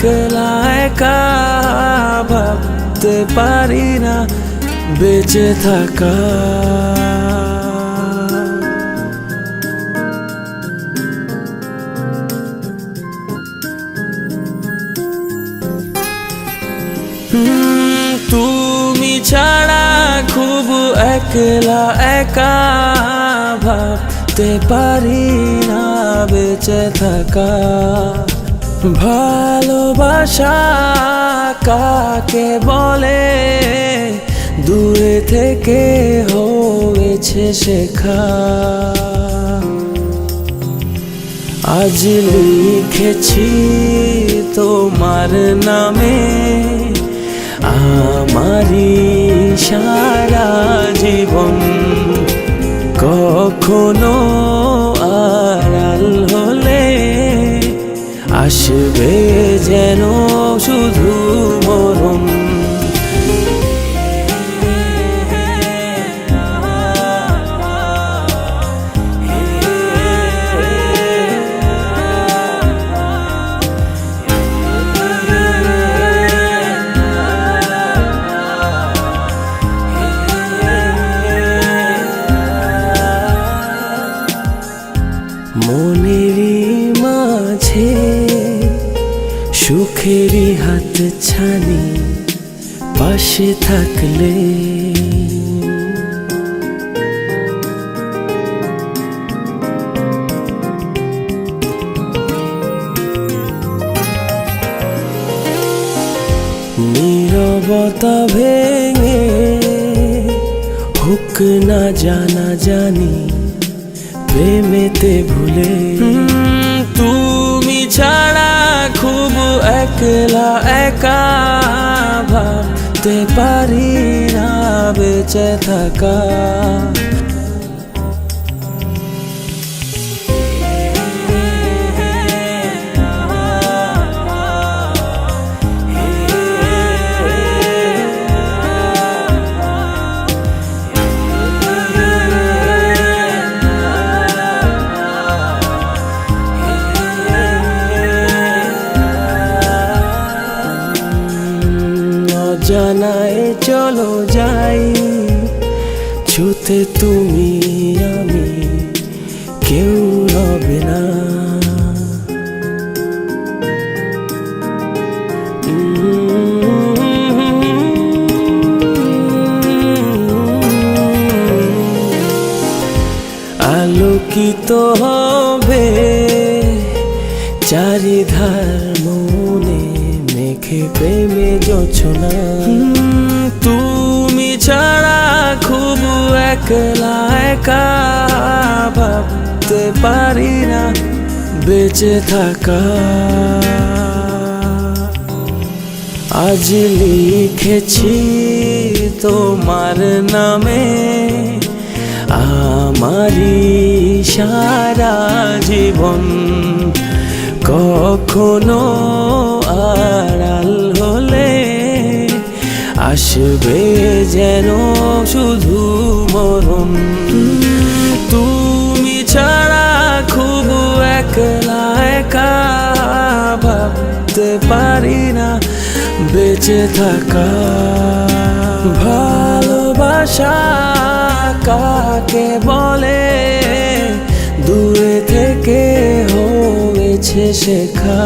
একলা একা ভাবতে পারি না, বেঁচে থাকা। তুমি ছাড়া খুব একলা একা ভাবতে পারি না, বেঁচে থাকা। ভালোবাসা কাকে বলে? দূরে থেকে হয়েছে শেখা। আজ লিখেছি তোমার নামে আমারি সারা জীবন। কখনো আসবে যেন শুধু ছানি পাশে থাকলে। নীরবতা ভেঙে হুক না জানা জানি প্রেমেতে ভুলে। তুমি খুব একলা একা ভাবতে পারি না বেঁচে থাকা চলো যাই। ছুতে তুমি আমি কেউ রবে না। আলোকিত হবে চারিধার মনে। মেঘে প্রেমে যোছনা তুমি ছাড়া খুব একলা একা ভাবতে পারি না, বেঁচে থাকা। আজ লিখেছি তোমার নামে আমারি সারা জীবন। কখনো আসবে যেন শুধু মরণ। তুমি ছাড়া খুব একলা একা ভাবতে পারি না, বেঁচে থাকা। ভালোবাসা কাকে বলে? দূরে থেকে হয়েছে শেখা।